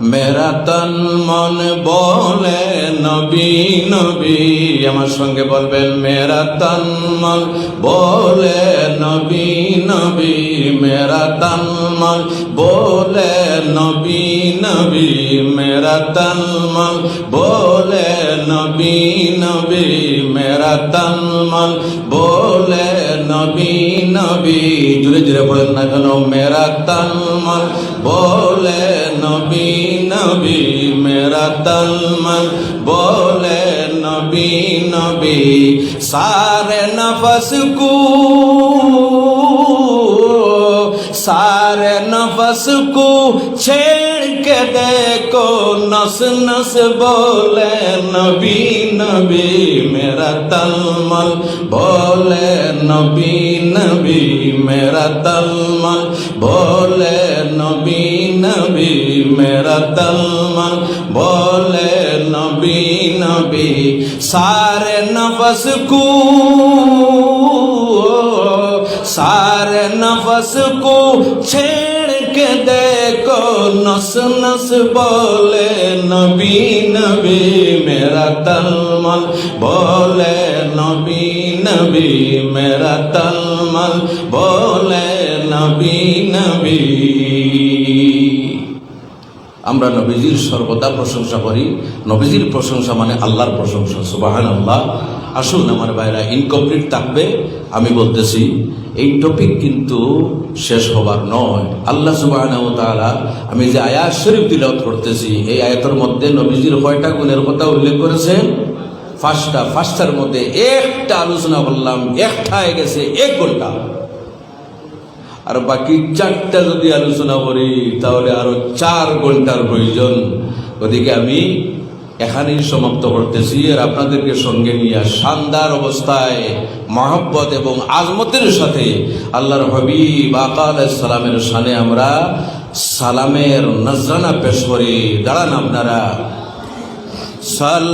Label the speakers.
Speaker 1: মেরা তন মন বলে নবী নবী। আমার সঙ্গে বলবেন মেরা তন মন বলে নবী নবী। মেরা তন মন বলে নবী নবী। মেরা তন মন বলে নবী নবী। মেরা তন মন বলে নবী নবী। জুড়ে জুড়ে বলেন না কেন? মেরা তন মন বলে নবী নবী মেরা তন মন বলে নবী নবী সারে নফস কু सारे नफस को छेड़ के देखो नस नस बोले नबी नबी मेरा तलमल बोले नबी नबी मेरा तलमल बोले نبی نبی میرا তলমা। بولے نبی نبی سارے نفس کو سارے نفس کو چھیڑ کے دیکھو নস নস বলে নবী নবী, মেরা তলমল। বলে নবী নবী, মেরা তলমল। বলে নবী নবী। আমরা নবীজির সর্বদা প্রশংসা করি। নবীজির প্রশংসা মানে আল্লাহর প্রশংসা সুবাহান আল্লাহ আসুন আমার ভাইরা ইনকমপ্লিট থাকবে, আমি বলতেছি, এই টপিক কিন্তু শেষ হবার নয়। আল্লাহ সুবাহান আমি যে আয়াত শরীফ তিলাওয়াত করতেছি, এই আয়াতের মধ্যে নবীজির কয়টা গুণের কথা উল্লেখ করেছেন? ফার্স্টটা ফার্স্টার মধ্যে একটা আলোচনা করলাম, একটা হয়ে গেছে এক ঘণ্টা। আর বাকি চারটা যদি আলোচনা করি, তাহলে আরও চার ঘণ্টার প্রয়োজন। ওদিকে আমি এখানেই সমাপ্ত করতেছি আর আপনাদেরকে সঙ্গে নিয়ে শানদার অবস্থায় মহব্বত এবং আজমতের সাথে আল্লাহর হবিব আকাল সালামের সানে আমরা সালামের নজরানা পেশ করি। দাঁড়ান আপনারা। সাল